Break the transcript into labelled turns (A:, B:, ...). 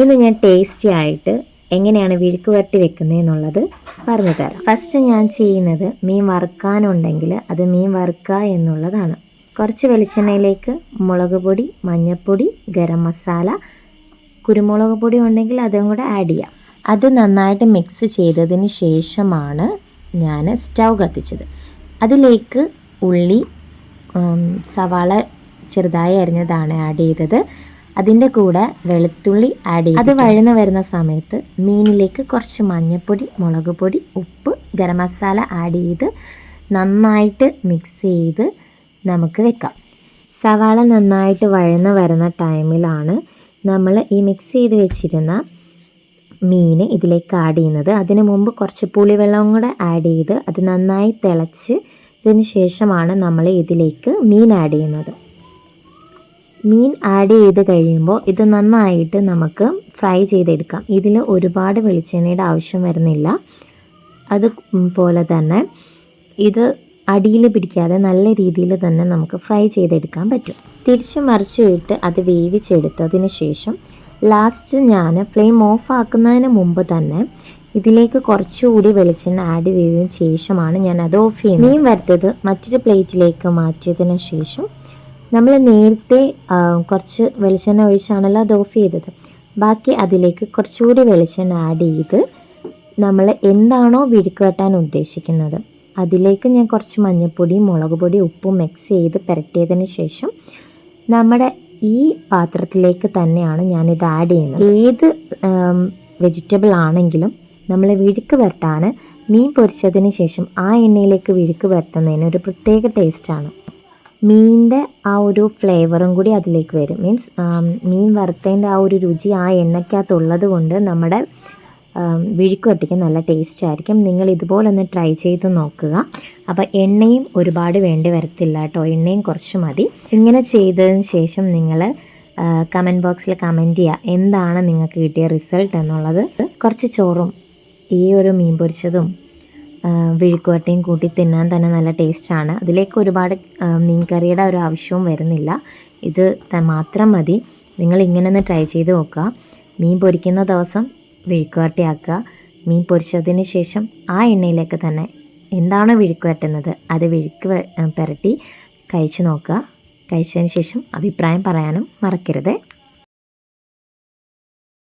A: ഇന്ന് ഞാൻ ടേസ്റ്റി ആയിട്ട് എങ്ങനെയാണ് വിഴുക്ക് വരട്ടി വെക്കുന്നതെന്നുള്ളത് പറഞ്ഞു തരാം. ഫസ്റ്റ് ഞാൻ ചെയ്യുന്നത് മീൻ വറുക്കാനുണ്ടെങ്കിൽ അത് മീൻ വറുക്കുക എന്നുള്ളതാണ്. കുറച്ച് വെളിച്ചെണ്ണയിലേക്ക് മുളക് പൊടി മഞ്ഞൾപ്പൊടി ഗരം മസാല കുരുമുളക് പൊടി ഉണ്ടെങ്കിൽ അതും കൂടെ ആഡ് ചെയ്യാം. അത് നന്നായിട്ട് മിക്സ് ചെയ്തതിന് ശേഷമാണ് ഞാൻ സ്റ്റൗ കത്തിച്ചത്. അതിലേക്ക് ഉള്ളി സവാള ചെറുതായി അരിഞ്ഞതാണ് ആഡ് ചെയ്തത്. അതിന്റെ കൂടെ വെളുത്തുള്ളി ആഡ് ചെയ്യുക അത് വഴന്നു വരുന്ന സമയത്ത് മീനിലേക്ക് കുറച്ച് മഞ്ഞൾപ്പൊടി മുളക് പൊടി ഉപ്പ് ഗരം മസാല ആഡ് ചെയ്ത് നന്നായിട്ട് മിക്സ് ചെയ്ത് നമുക്ക് വെക്കാം. സവാള നന്നായിട്ട് വഴന്ന് വരുന്ന ടൈമിലാണ് നമ്മൾ ഈ മിക്സ് ചെയ്ത് വെച്ചിരുന്ന മീൻ ഇതിലേക്ക് ആഡ് ചെയ്യുന്നത്. അതിന് മുമ്പ് കുറച്ച് പുളിവെള്ളം കൂടെ ആഡ് ചെയ്ത് അത് നന്നായി തിളച്ച് ഇതിന് ശേഷമാണ് നമ്മൾ ഇതിലേക്ക് മീൻ ആഡ് ചെയ്യുന്നത്. മീൻ ആഡ് ചെയ്ത് കഴിയുമ്പോൾ ഇത് നന്നായിട്ട് നമുക്ക് ഫ്രൈ ചെയ്തെടുക്കാം. ഇതിൽ ഒരുപാട് വെളിച്ചെണ്ണയുടെ ആവശ്യം വരുന്നില്ല. അതുപോലെ തന്നെ ഇത് അടിയിൽ പിടിക്കാതെ നല്ല രീതിയിൽ തന്നെ നമുക്ക് ഫ്രൈ ചെയ്തെടുക്കാൻ പറ്റും. തിരിച്ച് മറിച്ചിട്ട് അത് വേവിച്ചെടുത്തതിന് ശേഷം ലാസ്റ്റ് ഞാൻ ഫ്ലെയിം ഓഫ് ആക്കുന്നതിന് മുമ്പ് തന്നെ ഇതിലേക്ക് കുറച്ചുകൂടി വെളിച്ചെണ്ണ ആഡ് ചെയ്തതിന് ശേഷമാണ് ഞാൻ അത് ഓഫ് ചെയ്യുന്നത്. മീൻ വറുത്തത് മറ്റൊരു പ്ലേറ്റിലേക്ക് മാറ്റിയതിന് ശേഷം നമ്മൾ നേരത്തെ കുറച്ച് വെളിച്ചെണ്ണ ഒഴിച്ചാണല്ലോ അത് ഓഫ് ചെയ്തത്. ബാക്കി അതിലേക്ക് കുറച്ചുകൂടി വെളിച്ചെണ്ണ ആഡ് ചെയ്ത് നമ്മൾ എന്താണോ വിഴുക്ക് വെട്ടാൻ ഉദ്ദേശിക്കുന്നത്. അതിലേക്ക് ഞാൻ കുറച്ച് മഞ്ഞൾപ്പൊടി മുളക് പൊടിയും ഉപ്പും മിക്സ് ചെയ്ത് പുരട്ടിയതിന് ശേഷം നമ്മുടെ ഈ പാത്രത്തിലേക്ക് തന്നെയാണ് ഞാനിത് ആഡ് ചെയ്യുന്നത്. ഏത് വെജിറ്റബിൾ ആണെങ്കിലും നമ്മൾ വിഴുക്ക് വരട്ടാൻ മീൻ പൊരിച്ചതിന് ശേഷം ആ എണ്ണയിലേക്ക് വിഴുക്ക് വരട്ടുന്നതിന് ഒരു പ്രത്യേക ടേസ്റ്റാണ് മീനിന്റെ ആ ഒരു ഫ്ലേവറും കൂടി അതിലേക്ക് വരും. മീൻസ് മീൻ വറുത്തതിന്റെ ആ ഒരു രുചി ആ എണ്ണയ്ക്കകത്തുള്ളത് കൊണ്ട് നമ്മുടെ ആം, വിഴുക്ക് നല്ല ടേസ്റ്റ് ആയിരിക്കും. നിങ്ങൾ ഇതുപോലെ ഒന്ന് ട്രൈ ചെയ്ത് നോക്കുക. അപ്പോൾ എണ്ണയും ഒരുപാട് വേണ്ടി വരത്തില്ല കേട്ടോ. എണ്ണയും കുറച്ച് മതി. ഇങ്ങനെ ചെയ്തതിന് ശേഷം നിങ്ങൾ കമന്റ് ബോക്സിൽ കമന്റ് ചെയ്യുക. എന്താണ് നിങ്ങൾക്ക് കിട്ടിയ റിസൾട്ട് എന്നുള്ളത്. കുറച്ച് ചോറും ഈ ഒരു മീൻ പൊരിച്ചതും വിഴുക്കുവട്ടയും കൂട്ടി തിന്നാൻ തന്നെ നല്ല ടേസ്റ്റാണ്. അതിലേക്ക് ഒരുപാട് മീൻ കറിയുടെ ഒരു ആവശ്യവും വരുന്നില്ല. ഇത് മാത്രം മതി. നിങ്ങൾ ഇങ്ങനെ ഒന്ന് ട്രൈ ചെയ്ത് നോക്കുക. മീൻ പൊരിക്കുന്ന ദിവസം വിഴുക്കുവട്ടയാക്കുക. മീൻ പൊരിച്ചതിന് ശേഷം ആ എണ്ണയിലേക്ക് തന്നെ എന്താണോ വിഴുക്ക് അത് വിഴുക്ക് പുരട്ടി കഴിച്ചു നോക്കുക. കഴിച്ചതിന് ശേഷം അഭിപ്രായം പറയാനും മറക്കരുത്.